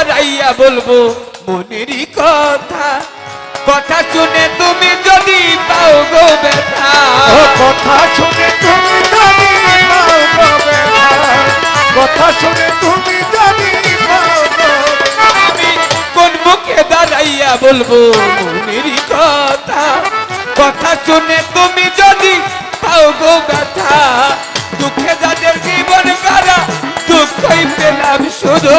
দাঁড়াইয়া বলব মনেরই কথা। কথা শুনে তুমি যদি পাও গো ব্যথা। কথা শুনে তুমি জানি পাও কবে কথা শুনে তুমি জানি পাও আমি কোন মুখে দাঁড়াইয়া বলব মনেরই কথা। কথা শুনে তুমি যদি পাও গো ব্যথা দুঃখে যাদের জীবন কারা দুঃখই পেলাম শুধু।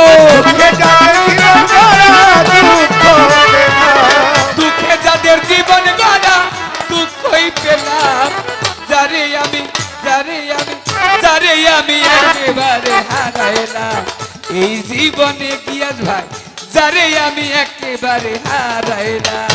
আমি একেবারে হারাইলাম। এই জীবনে কি আজ ভাই? যারে আমি একেবারে হারাইলাম।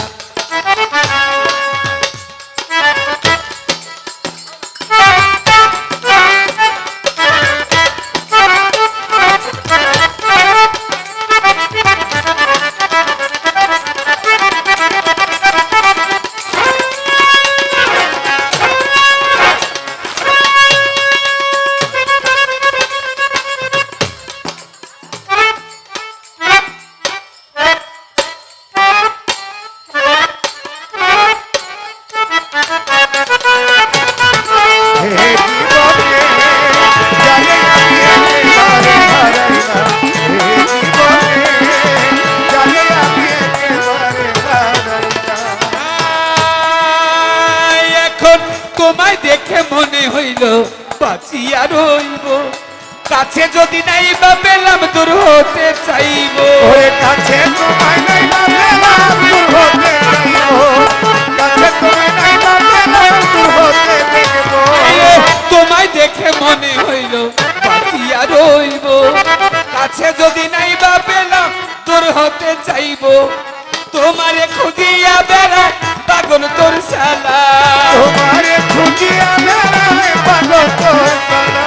তোমায় দেখে মনে হইল বাঁচিয়া রইব। কাছে যদি নাই বা পেলাম দূর হতে চাইব। কাছে তোমায় নাই বা পেলাম দূর হতে যাইব কাছে তোমায় নাই বা পেলাম দূর হতে দেখব তোমায় দেখে মনে হইল বাঁচিয়া রইব। কাছে যদি নাই বা পেলাম দূর হতে চাইব। তোমারে খুঁজিয়া বেড়া পাগল তোর সালা তোমারে খুঁজিয়া বেড়ায় পাগল তোর সালা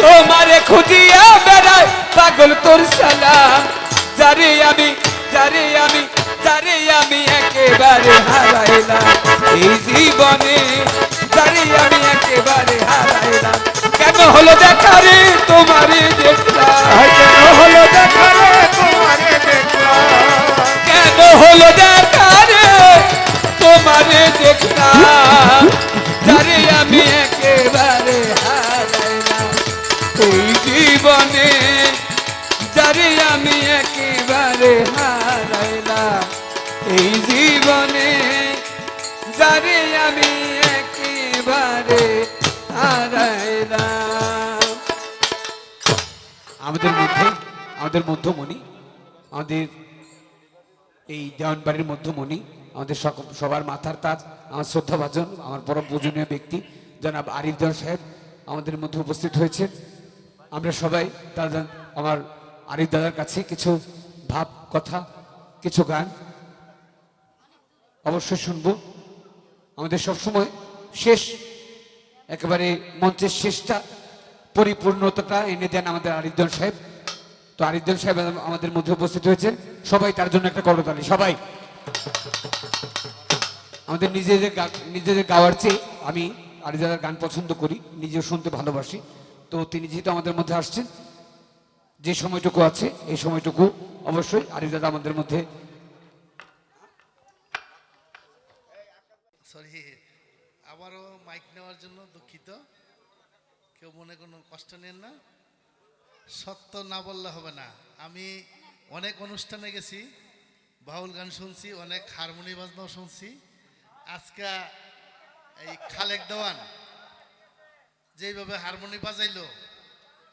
তোমারে খুঁজিয়া বেড়ায় পাগল তোর সালাম যারে আমি যারে আমি যারে আমি একেবারে হারাইলাম এই জীবনে। যারে আমি একেবারে হারাইলাম। কেন হলো দেখা রে তোমারে দেখলাম তোমারে দেখলাম আমি আমি একেবারে হারাইলাম এই জীবনে যারে আমি একেবারে হারাইলাম আমাদের মধ্যে, আমাদের মধ্যমণি, আমাদের এই দেওয়ানবাড়ির মধ্যমণি আমাদের সক- সবার মাথার তাজ, আমার শ্রদ্ধাভাজন, আমার পরম পূজনীয় ব্যক্তি, জনাব আরিফ সাহেব আমাদের মধ্যে উপস্থিত হয়েছেন। আমরা সবাই দাদা আমার আরিফ দাদার কাছে কিছু ভাব, কথা, কিছু গান অবশ্যই শুনব। আমাদের সবসময় শেষ, একেবারে মঞ্চের শেষটা, পরিপূর্ণতাটা এনে দেন আমাদের আরিফদন সাহেব। তো আরিফদন সাহেব আমাদের মধ্যে উপস্থিত হয়েছেন। সবাই তার জন্য একটা করতালি, সবাই। আমাদের নিজেদের নিজেদের গাওয়ার চেয়ে আমি আরিদাদার গান পছন্দ করি, নিজেও শুনতে ভালোবাসি। তো তিনি যেহেতু আমাদের মধ্যে আসছেন, যে সময়টুকু আছে, এই সময়টুকু অবশ্যই আরিদাদা আমাদের মধ্যে সরি আবারও মাইক নেওয়ার জন্য দুঃখিত। কেউ মনে কোনো কষ্ট নেন না। সত্য না বললে হবে না। আমি অনেক অনুষ্ঠানে গেছি, বাউল গান শুনছি, অনেক হারমোনি বাজনাও শুনছি। আজকে এই খালেক দেওয়ান যেইভাবে হারমোনি বাজাইলো,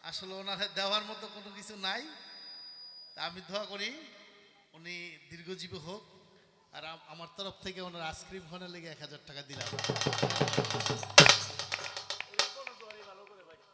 আসলে ওনার দেওয়ার মতো কোনো কিছু নাই। তা আমি দোয়া করি উনি দীর্ঘজীবী হোক, আর আমার তরফ থেকে ওনার আইসক্রিম ফোনে লেগে এক হাজার টাকা দিলাম।